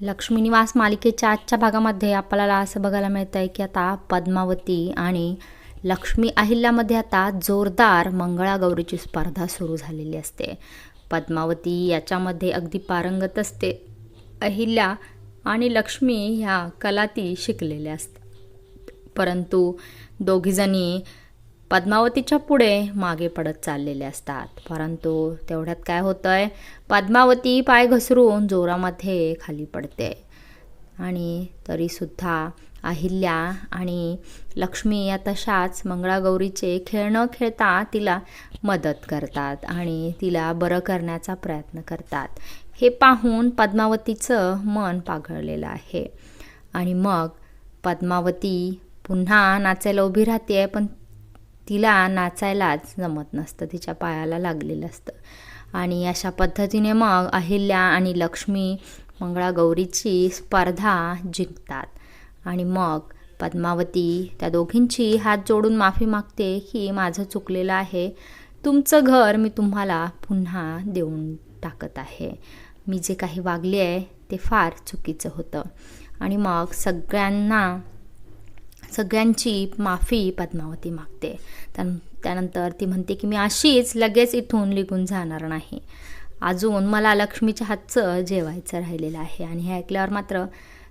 लक्ष्मी निवास मालिकेच्या आजच्या भागामध्ये आपल्याला असं बघायला मिळतं आहे की आता पद्मावती आणि लक्ष्मी अहिल्यामध्ये आता जोरदार मंगळागौरीची स्पर्धा सुरू झालेली असते. पद्मावती याच्यामध्ये अगदी पारंगत असते. अहिल्या आणि लक्ष्मी ह्या कला ती शिकलेल्या असतात. परंतु दोघीजणी पद्मावतीच्या पुढे मागे पडत चाललेले असतात. परंतु तेवढ्यात काय होतं आहे पद्मावती पाय घसरून जोरामध्ये खाली पडते. आणि तरीसुद्धा अहिल्या आणि लक्ष्मी या तशाच मंगळागौरीचे खेळ न खेळता तिला मदत करतात आणि तिला बरं करण्याचा प्रयत्न करतात. हे पाहून पद्मावतीचं मन पाघळलेलं आहे. आणि मग पद्मावती पुन्हा नाचायला उभी राहते पण तिला नाचायलाच जमत नसतं तिच्या पायाला लागलेलं असतं. आणि अशा पद्धतीने मग अहिल्या आणि लक्ष्मी मंगळागौरीची स्पर्धा जिंकतात. आणि मग पद्मावती त्या दोघींची हात जोडून माफी मागते की माझं चुकलेलं आहे. तुमचं घर मी तुम्हाला पुन्हा देऊन टाकत आहे. मी जे काही वागले आहे ते फार चुकीचं होतं. आणि मग सगळ्यांना सगळ्यांची माफी पद्मावती मागते. त्यानंतर ती म्हणते की मी अशीच लगेच इथून निघून जाणार नाही. अजून मला लक्ष्मीच्या हातचं जेवायचं राहिलेलं आहे. आणि हे ऐकल्यावर मात्र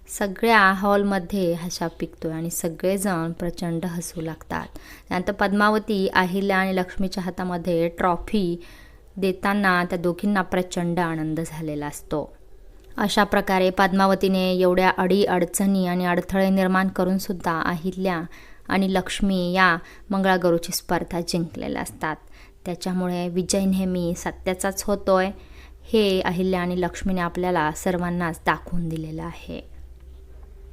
सगळ्या हॉलमध्ये हशा पिकतोय आणि सगळेजण प्रचंड हसू लागतात. त्यानंतर पद्मावती अहिल्या आणि लक्ष्मीच्या हातामध्ये ट्रॉफी देताना त्या दोघींना प्रचंड आनंद झालेला असतो. अशा प्रकारे पद्मावतीने एवढ्या अडी अडचणी आणि अडथळे निर्माण करूनसुद्धा अहिल्या आणि लक्ष्मी या मंगळागौरूची स्पर्धा जिंकलेल्या असतात. त्याच्यामुळे विजय नेहमी सत्याचाच होतोय. हे अहिल्या आणि लक्ष्मीने आपल्याला सर्वांनाच दाखवून दिलेलं आहे.